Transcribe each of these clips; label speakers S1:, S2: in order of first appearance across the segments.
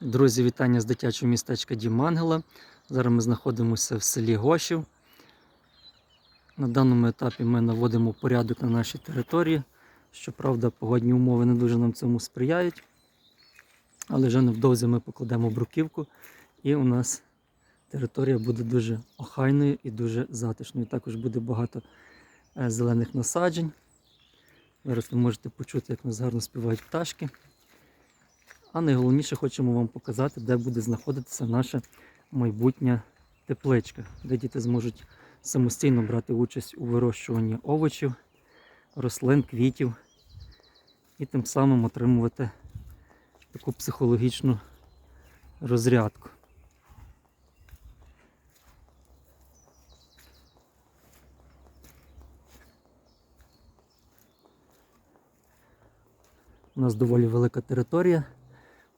S1: Друзі, вітання з дитячого містечка Дімангела. Зараз ми знаходимося в селі Гошів. На даному етапі ми наводимо порядок на нашій території. Щоправда, погодні умови не дуже нам цьому сприяють. Але вже невдовзі ми покладемо бруківку, і у нас територія буде дуже охайною і дуже затишною. Також буде багато е, зелених насаджень. Зараз ви можете почути, як нас гарно співають пташки. А найголовніше хочемо вам показати, де буде знаходитися наша майбутня тепличка, де діти зможуть самостійно брати участь у вирощуванні овочів, рослин, квітів і тим самим отримувати таку психологічну розрядку. У нас доволі велика територія.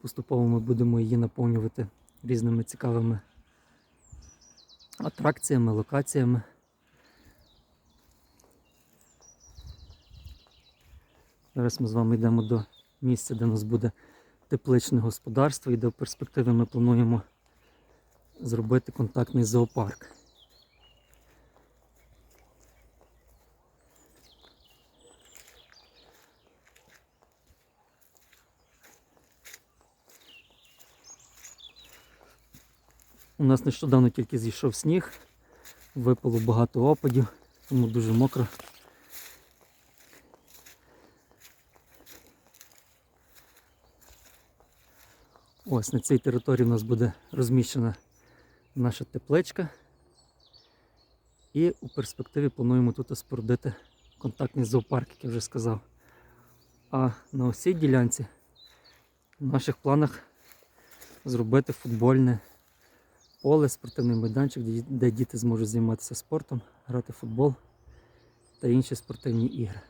S1: Поступово ми будемо її наповнювати різними цікавими атракціями, локаціями. Зараз ми з вами йдемо до місця, де у нас буде тепличне господарство і де в перспективі ми плануємо зробити контактний зоопарк. У нас нещодавно тільки зійшов сніг, випало багато опадів, тому дуже мокро. Ось на цій території у нас буде розміщена наша тепличка. І у перспективі плануємо тут спорудити контактний зоопарк, як я вже сказав. А на ось цій ділянці в наших планах зробити футбольне поле, спортивний майданчик, де, діти зможуть займатися спортом, грати в футбол та інші спортивні ігри.